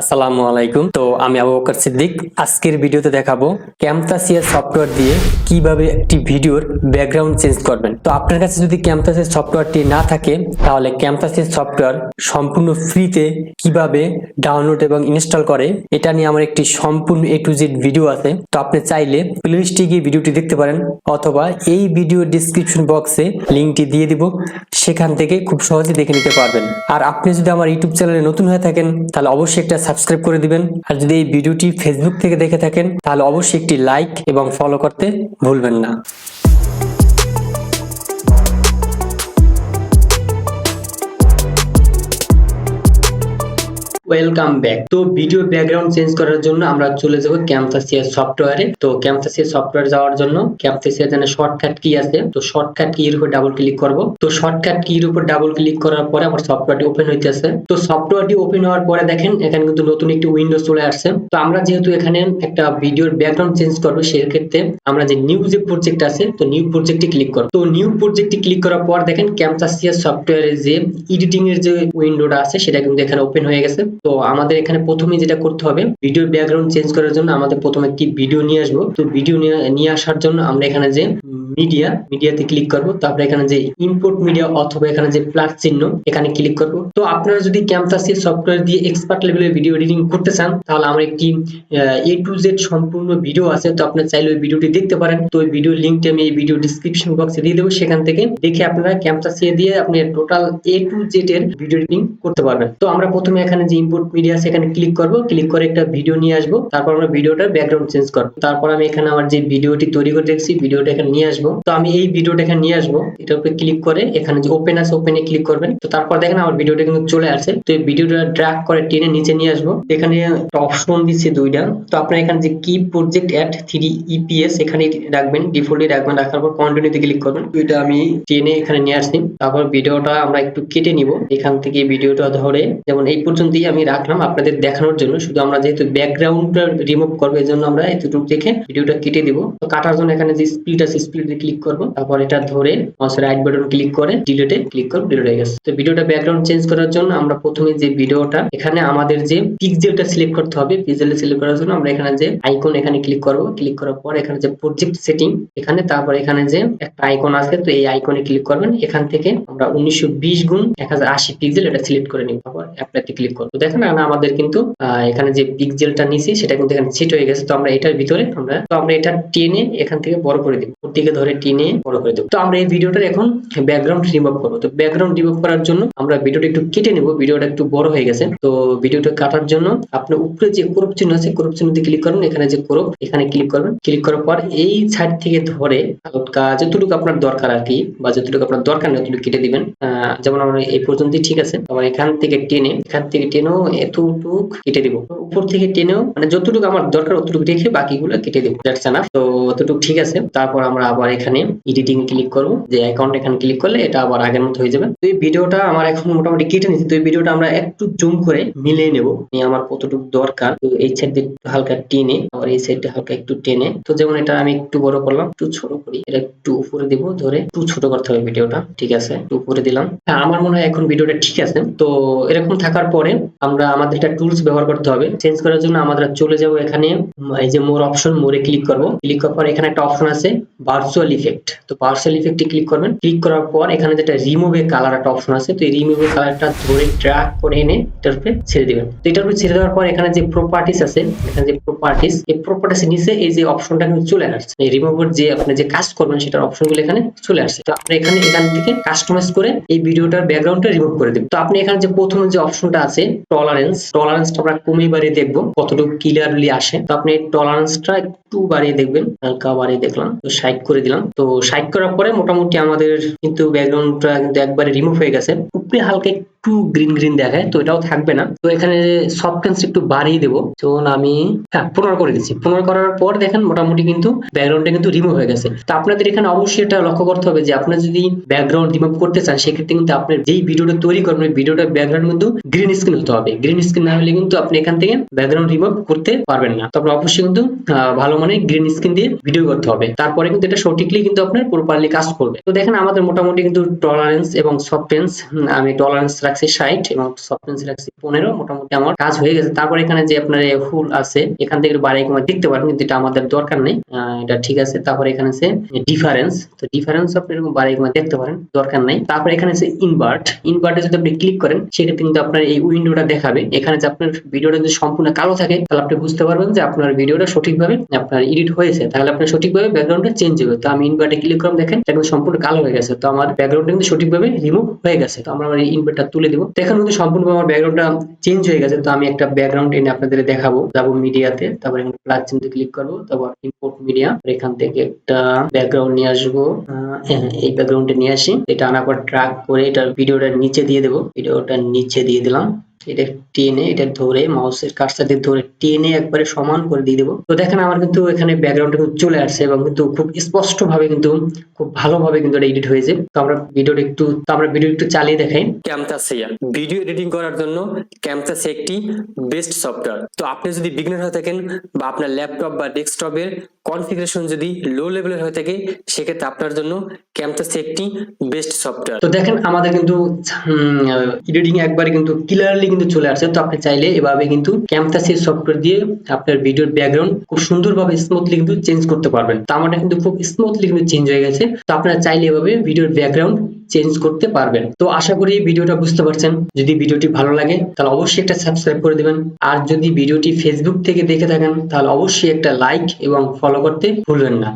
আসসালামু আলাইকুম। তো আমি আবু বকর সিদ্দিক। আজকের ভিডিওতে দেখাবো ক্যামতাসিয়া সফটওয়্যার দিয়ে কীভাবে একটি ভিডিওর ব্যাকগ্রাউন্ড চেঞ্জ করবেন। তো আপনার কাছে যদি ক্যামতাসিয়া সফটওয়্যারটি না থাকে, তাহলে ক্যামতাসিয়া সফটওয়্যার সম্পূর্ণ ফ্রিতে কীভাবে ডাউনলোড এবং ইনস্টল করে, এটা নিয়ে আমার একটি সম্পূর্ণ এ টু জেড ভিডিও আছে। তো আপনি চাইলে প্লেলিস্টে গিয়ে ভিডিওটি দেখতে পারেন, অথবা এই ভিডিও ডিসক্রিপশন বক্সে লিঙ্কটি দিয়ে দিব। সেখান থেকে খুব সহজে দেখে নিতে পারবেন। আর আপনি যদি আমার ইউটিউব চ্যানেলে নতুন হয়ে থাকেন, তাহলে অবশ্যই একটা সাবস্ক্রাইব করে দিবেন। আর যদি এই ভিডিওটি ফেসবুক থেকে দেখে থাকেন, তাহলে অবশ্যই একটি লাইক এবং ফলো করতে ভুলবেন না। ওয়েলকাম ব্যাক তো ভিডিও ব্যাকগ্রাউন্ড চেঞ্জ করার জন্য আমরা চলে যাব ক্যামতাসিয়া সফটওয়্যারে তো ক্যামতাসিয়া সফটওয়্যার যাওয়ার জন্য ক্যামতাসিয়া জানে শর্টকাট কি আছে। তো শর্টকাট কি এর উপর ডাবল ক্লিক করব। তো শর্টকাট কি এর উপর ডাবল ক্লিক করার পরে আমার সফটওয়্যারটি ওপেন হইতেছে। তো সফটওয়্যারটি ওপেন হওয়ার পরে দেখেন, এখানে কিন্তু নতুন একটি উইন্ডো চলে আসছে। তো আমরা যেহেতু এখানে একটা ভিডিওর ব্যাকগ্রাউন্ড চেঞ্জ করব, সেক্ষেত্রে আমরা যে নিউ যে প্রজেক্ট আছে, তো নিউ প্রজেক্টে ক্লিক করব। তো নিউ প্রজেক্টে ক্লিক করার পর দেখেন ক্যামতাসিয়া সফটওয়্যারের যে এডিটিং এর যে উইন্ডোটা আছে, সেটা কিন্তু এখানে ওপেন হয়ে গেছে। তো আমাদের এখানে প্রথমে যেটা করতে হবে ভিডিও ব্যাকগ্রাউন্ড চেঞ্জ করার জন্য আমাদের প্রথমে একটি ভিডিও নিয়ে আসব। তো ভিডিও নিয়ে আসার জন্য আমরা এখানে যে মিডিয়া মিডিয়াতে ক্লিক করব, তারপরে এখানে যে ইম্পোর্ট মিডিয়া অথবা এখানে যে প্লাস চিহ্ন, এখানে ক্লিক করব। তো আপনারা যদি ক্যামতাসি সফটওয়্যার দিয়ে এক্সপার্ট লেভেলের ভিডিও এডিটিং করতে চান, তাহলে আমার একটি এ টু জেড সম্পূর্ণ ভিডিও আছে, তো আপনারা চাইলে ওই ভিডিওটি দেখতে পারেন। তো ওই ভিডিও লিঙ্কটি আমি এই ভিডিও ডিসক্রিপশন বক্সে দিয়ে দেবো, সেখান থেকে দেখে আপনারা ক্যামতাসি দিয়ে আপনি টোটাল এ টু জেড এর ভিডিও এডিটিং করতে পারবেন। তো আমরা প্রথমে এখানে যে ইম্পোর্ট মিডিয়া এখানে ক্লিক করব ক্লিক করে একটা ভিডিও নিয়ে আসব, তারপর আমরা ভিডিওটার ব্যাকগ্রাউন্ড চেঞ্জ করব। তারপর আমি এখানে আমার যে ভিডিওটি তৈরি করে রেখেছি ভিডিওটা এখানে নিয়ে আসব। তো আমি এই ভিডিওটা এখানে নিয়ে আসব, এটার উপরে ক্লিক করে এখানে যে ওপেন আছে ওপেনে ক্লিক করবেন। তো তারপর দেখেন আমার ভিডিওটা কিন্তু চলে আসছে। তো এই ভিডিওটা ড্র্যাগ করে টেনে নিচে নিয়ে আসব। এখানে অপশন দিচ্ছে দুইটা। তো আপনার এখানে যে কি প্রজেক্ট অ্যাড থ্রি ইপিএস এখানে রাখবেন ডিফল্টে রাখবেন, রাখার পর কন্টিনিউতে ক্লিক করবেন। তো এটা আমি টেনে এখানে নিয়ে আসছি। তারপর ভিডিওটা আমরা একটু কেটে নিব। এখান থেকে ভিডিওটা ধরে, যেমন এই পর্যন্তই আমি রাখলাম আপনাদের দেখানোর জন্য। শুধু আমরা যেহেতু ব্যাকগ্রাউন্ডটা রিমুভ করব এই জন্য আমরা এতটুকু দেখে ভিডিওটা কেটে দিব। তো কাটার জন্য এখানে যে স্প্লিট আছে স্প্লিটে ক্লিক করব। তারপর এটা ধরে রাইট বাটন ক্লিক করে ডিলিটে ক্লিক করব ডিলিট হয়ে গেছে। তো ভিডিওটা ব্যাকগ্রাউন্ড চেঞ্জ করার জন্য আমরা প্রথমে যে ভিডিওটা, এখানে আমাদের যে পিক্সেলটা সিলেক্ট করতে হবে পিক্সেলটা সিলেক্ট করার জন্য আমরা এখানে যে আইকন এখানে ক্লিক করব। ক্লিক করার পর এখানে যে প্রজেক্ট সেটিং এখানে, তারপর এখানে যে একটা আইকন আছে, তো এই আইকনে ক্লিক করবেন। এখান থেকে আমরা উনিশশো বিশ গুণ এক হাজার আশি পিক্সেল এটা সিলেক্ট করে নিব। তারপর অ্যাপ্লাইতে ক্লিক করব। দেখেন আমাদের কিন্তু এখানে যে পিক্সেলটা নিছি সেটা কিন্তু এখানে সেট হয়ে গেছে। তো আমরা এটার ভিতরে আমরা, তো আমরা এটা টেনে এখান থেকে বড় করে দিব। দিকে ধরে টেনে বড় করে দেবো। তো আমরা এই ভিডিওটার এখন ব্যাকগ্রাউন্ড রিমুভ করব। তো ব্যাকগ্রাউন্ড রিমুভ করার জন্য আমরা ভিডিওটা একটু কেটে নেব। ভিডিওটা একটু বড় হয়ে গেছে। তো ভিডিওটা কাটার জন্য আপনার উপরে যে কোরপ চিহ্ন আছে, কোরপ চিহ্নতে ক্লিক করবেন এখানে যে কোরপ, এখানে ক্লিক করবেন। ক্লিক করার পর এই সাইড থেকে ধরে যতটুকু আপনার দরকার আর কি, বা যতটুকু আপনার দরকার নেই ততটুকু কেটে দিবেন। যেমন আমরা এই পর্যন্তই ঠিক আছে। আবার এখান থেকে টেনে, এখান থেকে টেনেও এতটুকু কেটে দিব। উপর থেকে টেনেও মানে যতটুকু আমার দরকার অতটুকু রেখে বাকিগুলো কেটে দেবো। দ্যাটস এনাফ তো অতটুকু ঠিক আছে। তারপর আমরা আবার এখানে এডিটিং ক্লিক করব। যে অ্যাকাউন্ট এখানে ক্লিক করলে এটা আবার আগের মতো হয়ে যাবে। তো এই ভিডিওটা আমার এখন মোটামুটি কেটে নিচ্ছি তো এই ভিডিওটা আমরা একটু জুম করে মিলিয়ে নেব। আমার কতটুকু দরকার। তো এই সাইড হালকা টেনে, আবার এই সাইডটা হালকা একটু টেনে। তো যেমন এটা আমি একটু বড় করলাম, একটু ছোট করি। এটা একটু উপরে দিব ধরে একটু ছোট করতে হবে ভিডিওটা। ঠিক আছে? উপরে দিলাম। হ্যাঁ আমার মনে হয় এখন ভিডিওটা ঠিক আছে। তো এরকম থাকার পরে আমরা আমাদের একটা টুলস ব্যবহার করতে হবে। চেঞ্জ করার জন্য আমরা চলে যাব এখানে, এই যে মোর অপশন মোরে ক্লিক করব। ক্লিক করার পর এখানে একটা অপশন আছে ভার্চুয়াল ইফেক্ট তো ভার্চুয়াল ইফেক্টে ক্লিক করবেন। ক্লিক করার পর এখানে যেটা রিমুভ কালার একটা অপশন আছে, তো এই রিমুভ কালারটা ধরে ড্র্যাগ করে এনে এটার উপরে ছেড়ে দিবেন। তো এটার উপরে ছেড়ে দেওয়ার পর এখানে যে প্রপার্টিস আছে, এখানে যে প্রপার্টিস এই প্রপার্টিস নিচে এই যে অপশনটা কিন্তু চলে আসছে। এই রিমুভের যে আপনি যে কাজ করবেন, সেটার অপশনগুলো এখানে চলে আসছে। তো আপনি এখানে এখান থেকে কাস্টমাইজ করে এই ভিডিওটার ব্যাকগ্রাউন্ডটা রিমুভ করে দিবেন। তো আপনি এখানে যে প্রথম যে অপশনটা আছে টলারেন্স টলারেন্সটা আমরা কমিয়ে বাড়িয়ে দেখব কতটুকু ক্লিয়ারলি আসে। তো আপনি টলারেন্সটা একটু বাড়িয়ে দেখবেন, হালকা বাড়িয়ে দেখলাম, তো সাইড করে দিলাম। তো সাইড করার পরে মোটামুটি আমাদের কিন্তু ব্যাকগ্রাউন্ডটা কিন্তু একবারে রিমুভ হয়ে গেছে। উপরে হালকা একটু গ্রিন গ্রিন দেখায়, তো এটাও থাকবে না। তো এখানে সফটনেস একটু বাড়িয়ে দেবো, যেমন আমি হ্যাঁ পনেরো করে দিচ্ছি। পনেরো করার পর দেখেন মোটামুটি কিন্তু ব্যাকগ্রাউন্ডটা কিন্তু রিমুভ হয়ে গেছে। তো আপনাদের এখানে অবশ্যই এটা লক্ষ্য করতে হবে যে আপনার যদি ব্যাকগ্রাউন্ড রিমুভ করতে চান, সেক্ষেত্রে কিন্তু আপনার যেই ভিডিওটা তৈরি করবেন ভিডিওটার ব্যাকগ্রাউন্ড কিন্তু গ্রিন স্ক্রিন হতে হবে। গ্রিন স্ক্রিন না হলে কিন্তু আপনি এখান থেকে ব্যাকগ্রাউন্ড রিমুভ করতে পারবেন না। তো আপনি অবশ্যই কিন্তু ভালো মানে গ্রিন স্ক্রিন দিয়ে ভিডিও করতে হবে। তারপরে কিন্তু এটা সঠিকলি কিন্তু আপনার প্রপারলি কাজ করবে। তো দেখেন, আমাদের মোটামুটি কিন্তু টলারেন্স এবং সফটেন্স আমি টলারেন্স রাখছি ষাট এবং সফটেন্স রাখছি পনেরো, মোটামুটি আমার কাজ হয়ে গেছে। তারপর এখানে যে আপনার ফুল আছে, এখান থেকে বাড়াই কমাই দেখতে পারেন, কিন্তু এটা আমাদের দরকার নেই। এটা ঠিক আছে। তারপর এখানে আছে ডিফারেন্স তো ডিফারেন্স আপনি এরকম বাড়াই কমাই দেখতে পারেন, দরকার নেই। তারপর এখানে আছে ইনভার্ট ইনভার্টে যদি আপনি ক্লিক করেন, সেক্ষেত্রে কিন্তু আপনার এই উইন্ডোটা দেখাবে। এখানে যে আপনার ভিডিওটা যদি সম্পূর্ণ কালো থাকে, তাহলে আপনি বুঝতে পারবেন যে আপনার ভিডিওটা সঠিকভাবে আপনার এডিট হয়েছে তাহলে আপনার সঠিকভাবে ব্যাকগ্রাউন্ডটা চেঞ্জ হবে। তো আমি ইনভার্টে ক্লিক করলাম দেখেন এটা কিন্তু সম্পূর্ণ কালো হয়ে গেছে। তো আমার ব্যাকগ্রাউন্ডটা কিন্তু সঠিকভাবে রিমুভ হয়ে গেছে। তো আমরা আমার এই ইনভার্টটা তুলে দিব। দেখেন এখন কিন্তু সম্পূর্ণ আমার ব্যাকগ্রাউন্ডটা চেঞ্জ হয়ে গেছে। তো আমি একটা ব্যাকগ্রাউন্ড এনে আপনাদের দেখাবো। যাব মিডিয়াতে তারপর এখানে প্লাস চিহ্নতে ক্লিক করব। তারপর ইম্পোর্ট মিডিয়া এখান থেকে একটা ব্যাকগ্রাউন্ড নিয়ে আসব। আহ, হ্যাঁ, এই ব্যাকগ্রাউন্ডে নিয়ে আসি। এটা আনার পর ট্র্যাক করে এটার ভিডিওটা নিচে দিয়ে দেবো। ভিডিওটা নিচে দিয়ে দিলাম। এটা টেনে এটা ধরে মাউসের কার্সার দিয়ে ধরে টেনে একবারে সমান করে দিয়ে দেবো। তো দেখেন আমার কিন্তু এখানে ব্যাকগ্রাউন্ডটা কিন্তু চলে আসছে এবং কিন্তু খুব স্পষ্ট ভাবে কিন্তু খুব ভালোভাবে কিন্তু এটা এডিট হয়েছে। তো আমরা ভিডিওটা একটু, তো আমরা ভিডিও একটু চালিয়ে দেখাই। ক্যামতাসিয়া ভিডিও এডিটিং করার জন্য ক্যামতাসি একটি বেস্ট সফটওয়্যার তো আপনি যদি বিগিনার হয়ে থাকেন বা আপনার ল্যাপটপ বা ডেস্কটপের কনফিগারেশন যদি লো লেভেলের হয়ে থাকে, সেক্ষেত্রে আপনার জন্য ক্যাম্পাসে একটি বেস্ট সফটওয়্যার তো দেখেন, আমাদের কিন্তু এডিটিং একবারে কিন্তু ক্লিয়ারলি কিন্তু চলে আসছে। তো আপনি চাইলে এভাবে কিন্তু ক্যামতাসি সফটওয়্যার দিয়ে আপনার ভিডিওর ব্যাকগ্রাউন্ড খুব সুন্দরভাবে স্মুথলি কিন্তু চেঞ্জ করতে পারবেন। তো আমারটা কিন্তু খুব স্মুথলি কিন্তু চেঞ্জ হয়ে গেছে। তো আপনারা চাইলে এভাবে ভিডিওর ব্যাকগ্রাউন্ড চেঞ্জ করতে পারবেন। তো আশা করি ভিডিওটা বুঝতে পারছেন। যদি ভিডিওটি ভালো লাগে, তাহলে অবশ্যই একটা সাবস্ক্রাইব করে দিবেন। আর যদি ভিডিওটি ফেসবুক থেকে দেখে থাকেন, তাহলে অবশ্যই একটা লাইক এবং ফলো করতে ভুলবেন না।